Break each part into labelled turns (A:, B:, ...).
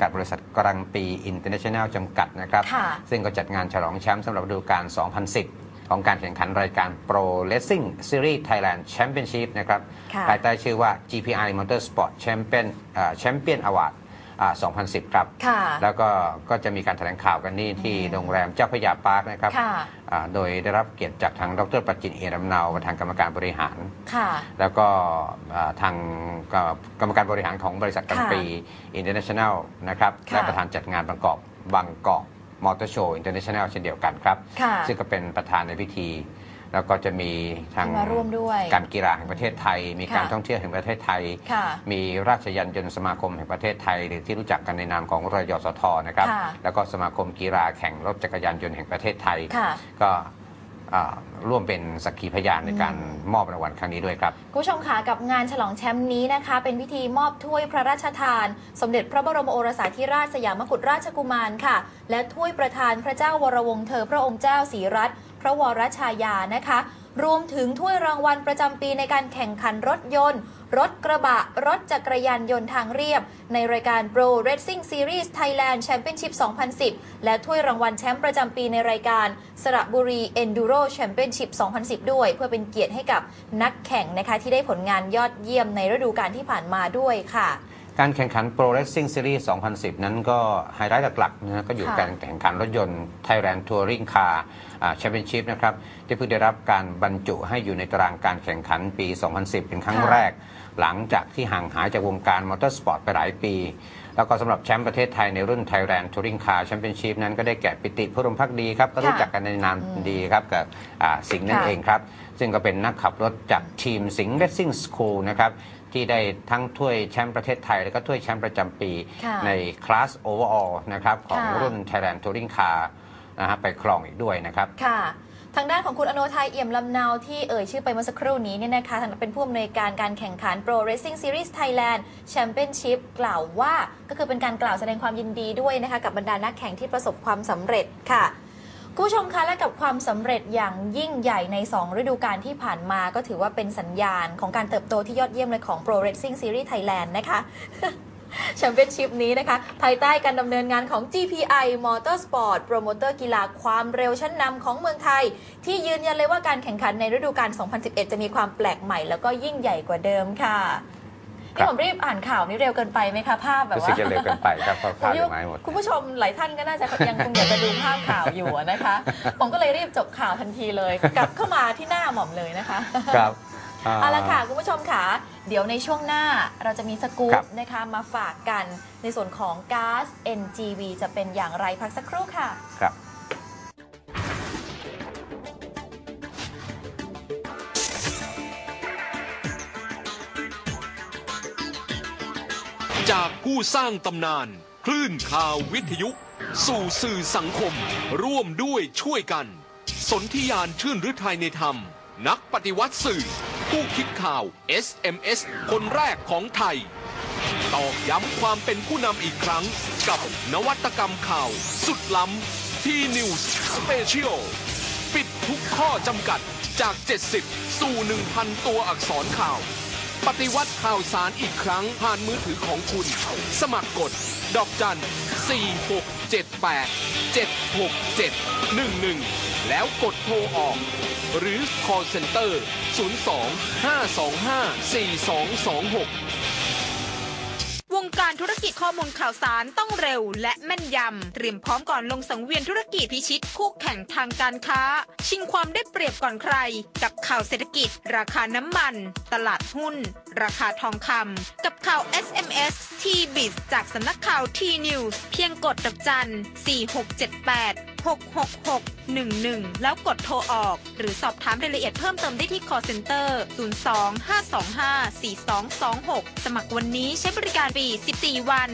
A: กับบริษัทกรังปีอินเตอร์เนชั่นแนลจำกัดนะครับ
B: ค่ะ
A: ซึ่งก็จัดงานฉลองแชมป์สำหรับฤดูกาล 2010 ของการแข่งขันรายการ Pro Racing Series Thailand Championship นะครับ
B: ค่ะ
A: ภายใต้ชื่อว่า GPI Motorsport Champion เอ่อ Champion Award อ่า 2010 ครับ
B: ค่ะ
A: แล้วก็ก็จะมีการแถลงข่าวกันนี่ที่โรงแรมเจ้าพระยาปาร์คนะครับ
B: ค่ะ
A: อ่าโดยได้รับเกียรติจากทางดรประจิตเอียรำเนาประธานกรรมการบริหาร
B: ค่ะ
A: แล้วก็อ่าทางก็กรรมการบริหารของบริษัทกัม
B: ค่ะ
A: ปีอินเตอร์เนชั่นแนลนะครับ
B: ค่ะ
A: และประธานจัดงานบางกอกบางกอกมอเตอร์โชว์อินเตอร์เนชั่นแนลเช่นเดียวกันครับ
B: ค่ะ
A: ซึ่งก็เป็นประธานในพิธี แล้วก็จะมีทาง
B: ที่มาร่วมด้วย
A: การกีฬาแห่งประเทศไทย มีการ
B: ค่ะ
A: ท่องเที่ยวแห่งประเทศไทย
B: ค่ะ
A: มีราชยันยนต์สมาคมแห่งประเทศไทย หรือที่รู้จักกันในนามของรยสทนะครับ
B: ค่ะ
A: แล้วก็สมาคมกีฬาแข่งรถจักรยานยนต์แห่งประเทศไทย
B: ค่ะ
A: ก็อ่าร่วมเป็นสักขีพยานในการมอบรางวัลครั้งนี้ด้วยครับ
B: คุณผู้ชมคะกับงานฉลองแชมป์นี้นะคะ เป็นพิธีมอบถ้วยพระราชทาน สมเด็จพระบรมโอรสาธิราชสยามกุฎราชกุมารค่ะ และถ้วยประธานพระเจ้าวรวงศ์เธอพระองค์เจ้าศรีรัตน์พ ระวรชายานะคะ รวมถึงถ้วยรางวัลประจำปีในการแข่งขันรถยนต์ รถกระบะ รถจักรยานยนต์ทางเรียบ ในรายการ Pro Racing Series Thailand Championship 2010 และถ้วยรางวัลแชมป์ประจำปีในรายการสระบุรี Enduro Championship 2010 ด้วย เพื่อเป็นเกียรติให้กับนักแข่งนะคะที่ได้ผลงานยอดเยี่ยมในฤดูกาลที่ผ่านมาด้วยค่ะ
A: การแข่งขัน Pro Racing Series 2010 นั้นก็ไฮไลท์หลักๆนะฮะก็อยู่
B: ค่ะ
A: การแข่งขันรถยนต์ Thailand Touring Car แชมเปี้ยนชิพนะครับ ที่เพิ่งได้รับการบรรจุให้อยู่ในตารางการแข่งขันปี 2010 เป็นครั้ง
B: ค่ะ
A: แรก หลังจากที่ห่างหายจากวงการมอเตอร์สปอร์ตไปหลายปี แล้วก็สำหรับแชมป์ประเทศไทยในรุ่น Thailand Touring Car Championship นั้นก็ได้แก่ปิติพุรมพักดีครับ ก็รู้จักกันในนามดีครับ กับอ่าสิงห์นั่น
B: ค่ะ
A: เองครับ ซึ่งก็เป็นนักขับรถจากทีมสิงห์ Racing School นะครับ ที่ได้ทั้งถ้วยแชมป์ประเทศไทย แล้วก็ถ้วยแชมป์ประจำปี
B: ค่ะ
A: ในคลาส Overall นะครับ ของ
B: ค่ะ
A: รุ่น Thailand Touring Car นะฮะไปครองอีกด้วยนะครับ
B: ค่ะ ทางด้านของคุณอโนไทยเอี่ยมลำเนาที่เอ่ยชื่อไปเมื่อสักครู่นี้เนี่ยนะคะทางเป็นผู้อำนวยการการแข่งขัน Pro Racing Series Thailand Championship กล่าวว่าก็คือเป็นการกล่าวแสดงความยินดีด้วยนะคะกับบรรดานักแข่งที่ประสบความสำเร็จค่ะคุณผู้ชมคะและกับความสำเร็จอย่างยิ่งใหญ่ใน 2 ฤดูกาลที่ผ่านมาก็ถือว่าเป็นสัญญาณของการเติบโตที่ยอดเยี่ยมเลยของ Pro Racing Series Thailand นะคะ แชมเปี้ยนชิพนี้นะคะ ภายใต้การดำเนินงานของ GPI Motorsport โปรโมเตอร์กีฬาความเร็วชั้นนำของเมืองไทย ที่ยืนยันเลยว่าการแข่งขันในฤดูกาล 2011 จะมีความแปลกใหม่ แล้วก็ยิ่งใหญ่กว่าเดิมค่ะ
A: ครั
B: นี่
A: บ
B: ผมรีบอ่านข่าวนี้เร็วเกินไปไหมคะภาพแบบ
A: รู้สึก
B: ว่า
A: จะเร็วเกินไปครับเพราะ
B: ผ
A: พลามด
B: คิด
A: ยัง
B: ว่า
A: ไม่หมด
B: คุณผู้ชมหลายท่านก็น่าจะยังคงอยากจะดูภาพข่าวอยู่นะคะ ผมก็เลยรีบจบข่าวทันทีเลย กลับเข้ามาที่หน้าหม่อมเลยนะคะ
A: ครับ
B: เอาละค่ะ คุณผู้ชมค่ะ เดี๋ยวในช่วงหน้าเราจะมีสกู๊
A: ครั
B: ป
A: บ
B: นะคะมาฝากกันในส่วนของก๊าซ NGV จะเป็นอย่างไรพักสักครู่ค่ะ
A: ครับ
C: จากผู้สร้างตำนาน คลื่นข่าววิทยุ สู่สื่อสังคม ร่วมด้วยช่วยกัน สนธิยานชื่นฤทัยในธรรม นักปฏิวัติสื่อ ผู้คิดข่าว SMS คนแรกของไทย ตอกย้ำความเป็นผู้นำอีกครั้งกับนวัตกรรมข่าวสุดล้ำที่ News Special ปิดทุกข้อจำกัดจาก 70 สู่ 1,000 ตัวอักษรข่าว ปฏิวัติข่าวสารอีกครั้งผ่านมือถือของคุณ สมัครกด ดอกจัน 4678 767 11 แล้วกดโทรออก หรือ call center 02 525 4226
D: วงการธุรกิจข้อมูลข่าวสารต้องเร็วและแม่นยำ เตรียมพร้อมก่อนลงสังเวียนธุรกิจพิชิตคู่แข่งทางการค้า ชิงความได้เปรียบก่อนใคร กับข่าวเศรษฐกิจ ราคาน้ำมัน ตลาดหุ้น ราคาทองคำกับข่าว SMS T b i z จากสำนักข่าว T News เพียงกดดอกจัน 4678 666 11 แล้วกดโทรออก หรือสอบถามรายละเอียดเพิ่มเติมได้ที่ call center 02 525 4226 สมัครวันนี้ใช้บริการฟรี14 วัน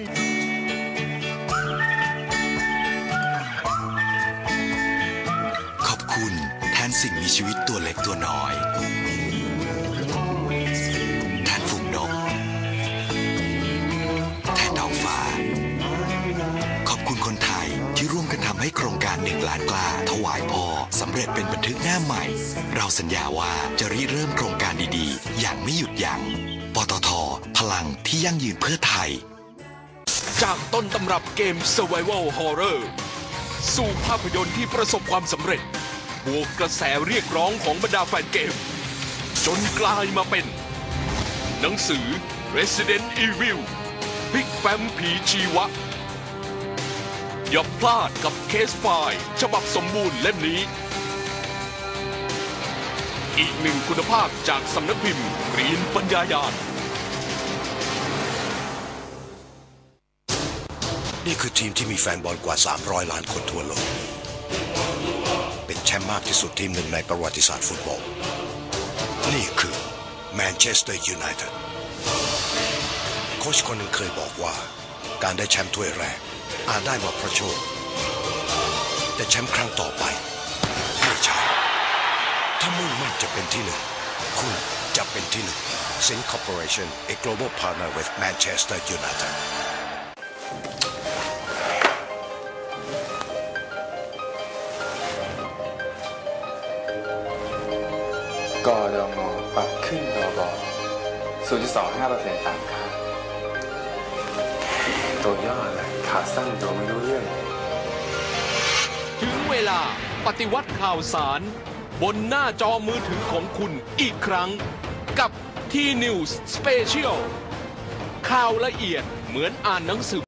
E: ขอบคุณแทนสิ่งมีชีวิตตัวเล็กตัวน้อย หนึ่งล้านกล้า ถวายพ่อสำเร็จเป็นบันทึกหน้าใหม่ เราสัญญาว่าจะริเริ่มโครงการดีๆ อย่างไม่หยุดยัง้งปตท พลังที่ยั่งยืนเพื่อไทย
C: จากต้นตำรับเกม Survival Horror สู่ภาพยนตร์ที่ประสบความสำเร็จ บวกกระแสเรียกร้องของบรรดาแฟนเกม จนกลายมาเป็น หนังสือ Resident Evil พิกแฟมผีชีวะ อย่าพลาดกับเคสไฟล์ฉบับสมบูรณ์เล่มนี้ อีกหนึ่งคุณภาพจากสำนักพิมพ์รีนปัญญายาน
F: นี่คือทีมที่มีแฟนบอลกว่า 300 ล้านคนทั่วโลก เป็นแชมป์มากที่สุดทีมหนึ่งในประวัติศาสตร์ฟุตบอล นี่คือแมนเชสเตอร์ยูไนเต็ดโค้ชคนหนึ่งเคยบอกว่า การได้แชมป์ถ้วยแรก อาจได้มาเพราะโชค แต่แชมป์ครั้งต่อไป ไม่ใช่ ถ้ามุ่งมั่นจะเป็นที่หนึ่ง คุณจะเป็นที่หนึ่ง Sin Corporation a global partner with Manchester United
G: กอดงปรับขึ้นดอบอ0.25%ตามคาด ตัวย่อเลยขาสั้นตัวไม่รู้เรื่อง
C: ถึงเวลาปฏิวัติข่าวสาร บนหน้าจอมือถือของคุณอีกครั้ง กับที่ News Special ข่าวละเอียดเหมือนอ่านหนังสือ